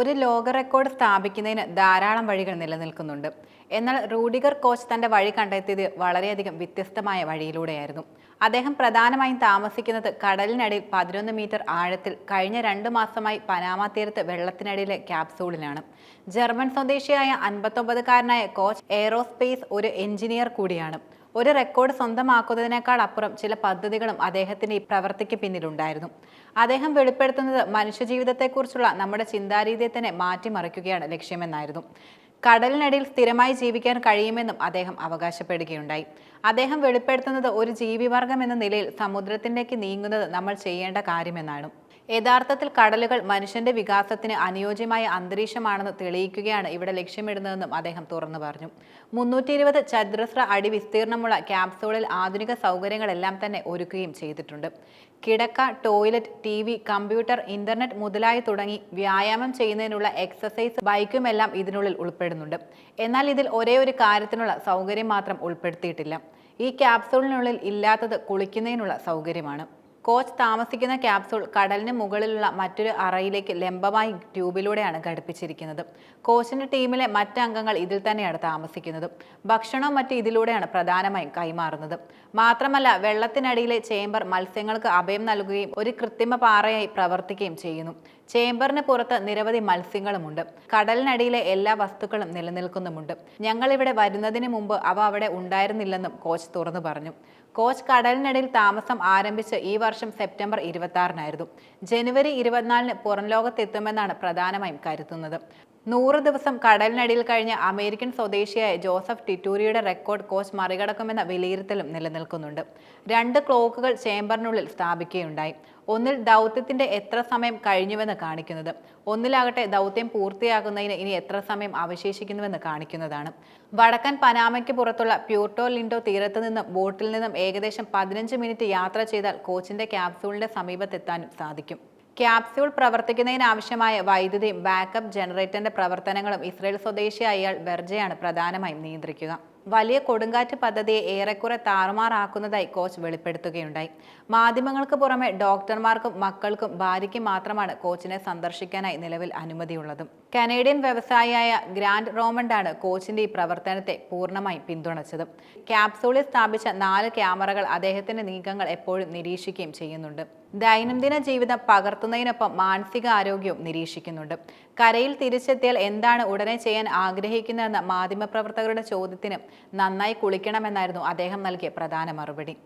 ഒരു ലോക റെക്കോർഡ് സ്ഥാപിക്കുന്നതിന് ധാരാളം വഴികൾ നിലനിൽക്കുന്നുണ്ട്. എന്നാൽ റൂഡിഗർ കോച്ച് തന്റെ വഴി കണ്ടെത്തിയത് വളരെയധികം വ്യത്യസ്തമായ വഴിയിലൂടെയായിരുന്നു. അദ്ദേഹം പ്രധാനമായും താമസിക്കുന്നത് കടലിനടിയിൽ പതിനൊന്ന് മീറ്റർ ആഴത്തിൽ കഴിഞ്ഞ രണ്ട് മാസമായി പനാമ തീരത്ത് വെള്ളത്തിനടിയിലെ ക്യാപ്സൂളിലാണ്. ജർമ്മൻ സ്വദേശിയായ അൻപത്തൊമ്പതുകാരനായ കോച്ച് എയ്റോസ്പേസ് ഒരു എഞ്ചിനീയർ കൂടിയാണ്. ഒരു റെക്കോർഡ് സ്വന്തമാക്കുന്നതിനേക്കാൾ അപ്പുറം ചില പദ്ധതികളും അദ്ദേഹത്തിന്റെ ഈ പ്രവർത്തിക്ക് പിന്നിലുണ്ടായിരുന്നു. അദ്ദേഹം വെളിപ്പെടുത്തുന്നത് മനുഷ്യജീവിതത്തെക്കുറിച്ചുള്ള നമ്മുടെ ചിന്താരീതിയെ തന്നെ മാറ്റിമറിക്കുകയാണ് ലക്ഷ്യമെന്നായിരുന്നു. കടലിനടിയിൽ സ്ഥിരമായി ജീവിക്കാൻ കഴിയുമെന്നും അദ്ദേഹം അവകാശപ്പെടുകയുണ്ടായി. അദ്ദേഹം വെളിപ്പെടുത്തുന്നത് ഒരു ജീവിവർഗം എന്ന നിലയിൽ സമുദ്രത്തിലേക്ക് നീങ്ങുന്നത് നമ്മൾ ചെയ്യേണ്ട കാര്യമെന്നാണ്. യഥാർത്ഥത്തിൽ കടലുകൾ മനുഷ്യന്റെ വികാസത്തിന് അനുയോജ്യമായ അന്തരീക്ഷമാണെന്ന് തെളിയിക്കുകയാണ് ഇവിടെ ലക്ഷ്യമിടുന്നതെന്നും അദ്ദേഹം തുറന്നു പറഞ്ഞു. മുന്നൂറ്റി ഇരുപത് ചതുരശ്ര അടി വിസ്തീർണമുള്ള ക്യാപ്സൂളിൽ ആധുനിക സൗകര്യങ്ങളെല്ലാം തന്നെ ഒരുക്കുകയും ചെയ്തിട്ടുണ്ട്. കിടക്ക toilet T V computer internet മുതലായി തുടങ്ങി വ്യായാമം ചെയ്യുന്നതിനുള്ള എക്സസൈസ് ബൈക്കുമെല്ലാം ഇതിനുള്ളിൽ ഉൾപ്പെടുന്നുണ്ട്. എന്നാൽ ഇതിൽ ഒരേ ഒരു കാര്യത്തിനുള്ള സൗകര്യം മാത്രം ഉൾപ്പെടുത്തിയിട്ടില്ല. ഈ ക്യാപ്സൂളിനുള്ളിൽ ഇല്ലാത്തത് കുളിക്കുന്നതിനുള്ള സൗകര്യമാണ്. കോച്ച് താമസിക്കുന്ന ക്യാപ്സൂൾ കടലിന് മുകളിലുള്ള മറ്റൊരു അറയിലേക്ക് ലംബമായി ട്യൂബിലൂടെയാണ് ഘടിപ്പിച്ചിരിക്കുന്നത്. കോച്ചിന്റെ ടീമിലെ മറ്റംഗങ്ങൾ ഇതിൽ തന്നെയാണ് താമസിക്കുന്നത്. ഭക്ഷണവും മറ്റ് ഇതിലൂടെയാണ് പ്രധാനമായും കൈമാറുന്നത്. മാത്രമല്ല വെള്ളത്തിനടിയിലെ ചേംബർ മത്സ്യങ്ങൾക്ക് അഭയം നൽകുകയും ഒരു കൃത്രിമ പാറയായി പ്രവർത്തിക്കുകയും ചെയ്യുന്നു. ചേംബറിന് പുറത്ത് നിരവധി മത്സ്യങ്ങളുമുണ്ട്. കടലിനടിയിലെ എല്ലാ വസ്തുക്കളും നിലനിൽക്കുന്നുമുണ്ട്. ഞങ്ങൾ ഇവിടെ വരുന്നതിന് മുമ്പ് അവ അവിടെ ഉണ്ടായിരുന്നില്ലെന്നും കോച്ച് തുറന്നു പറഞ്ഞു. കോച്ച് കടലിനടിയിൽ താമസം ആരംഭിച്ച് ഈ വർഷം സെപ്റ്റംബർ ഇരുപത്തി ജനുവരി ഇരുപത്തിനാലിന് പുറം ലോകത്തെത്തുമെന്നാണ് പ്രധാനമായും കരുതുന്നത്. നൂറ് ദിവസം കടലിനടിയിൽ കഴിഞ്ഞ അമേരിക്കൻ സ്വദേശിയായ ജോസഫ് ടിറ്റൂരിയുടെ റെക്കോർഡ് കോച്ച് മറികടക്കുമെന്ന വിലയിരുത്തലും നിലനിൽക്കുന്നുണ്ട്. രണ്ട് ക്ലോക്കുകൾ ചേംബറിനുള്ളിൽ സ്ഥാപിക്കുകയുണ്ടായി. ഒന്നിൽ ദൗത്യത്തിന്റെ എത്ര സമയം കഴിഞ്ഞുവെന്ന് കാണിക്കുന്നത്. ഒന്നിലാകട്ടെ ദൗത്യം പൂർത്തിയാകുന്നതിന് ഇനി എത്ര സമയം അവശേഷിക്കുന്നുവെന്ന് കാണിക്കുന്നതാണ്. വടക്കൻ പനാമയ്ക്ക് പുറത്തുള്ള പ്യൂർട്ടോ ലിൻഡോ തീരത്ത് നിന്നും ബോട്ടിൽ നിന്നും ഏകദേശം പതിനഞ്ച് മിനിറ്റ് യാത്ര ചെയ്താൽ കോച്ചിന്റെ ക്യാപ്സൂളിന്റെ സമീപത്തെത്താനും സാധിക്കും. ക്യാപ്സ്യൂൾ പ്രവർത്തിക്കുന്നതിനാവശ്യമായ വൈദ്യുതിയും ബാക്കപ്പ് ജനറേറ്ററിന്റെ പ്രവർത്തനങ്ങളും ഇസ്രയേൽ സ്വദേശിയായ ഇയാൾ വെർജയാണ് പ്രധാനമായും നിയന്ത്രിക്കുക. വലിയ കൊടുങ്കാറ്റ് പദ്ധതിയെ ഏറെക്കുറെ താറുമാറാക്കുന്നതായി കോച്ച് വെളിപ്പെടുത്തുകയുണ്ടായി. മാധ്യമങ്ങൾക്ക് പുറമെ ഡോക്ടർമാർക്കും മക്കൾക്കും ഭാര്യയ്ക്കും മാത്രമാണ് കോച്ചിനെ സന്ദർശിക്കാനായി നിലവിൽ അനുമതിയുള്ളതും. കനേഡിയൻ വ്യവസായിയായ ഗ്രാൻഡ് റോമണ്ടാണ് കോച്ചിന്റെ ഈ പ്രവർത്തനത്തെ പൂർണമായി പിന്തുണച്ചത്. ക്യാപ്സൂളിൽ സ്ഥാപിച്ച നാല് ക്യാമറകൾ അദ്ദേഹത്തിന്റെ നീക്കങ്ങൾ എപ്പോഴും നിരീക്ഷിക്കുകയും ചെയ്യുന്നുണ്ട്. ദൈനംദിന ജീവിതം പകർത്തുന്നതിനൊപ്പം മാനസിക ആരോഗ്യവും നിരീക്ഷിക്കുന്നുണ്ട്. കരയിൽ തിരിച്ചെത്തിയാൽ എന്താണ് ഉടനെ ചെയ്യാൻ ആഗ്രഹിക്കുന്നതെന്ന മാധ്യമപ്രവർത്തകരുടെ ചോദ്യത്തിന് നന്നായി കുളിക്കണമെന്നായിരുന്നു അദ്ദേഹം നൽകിയ പ്രധാന മറുപടി.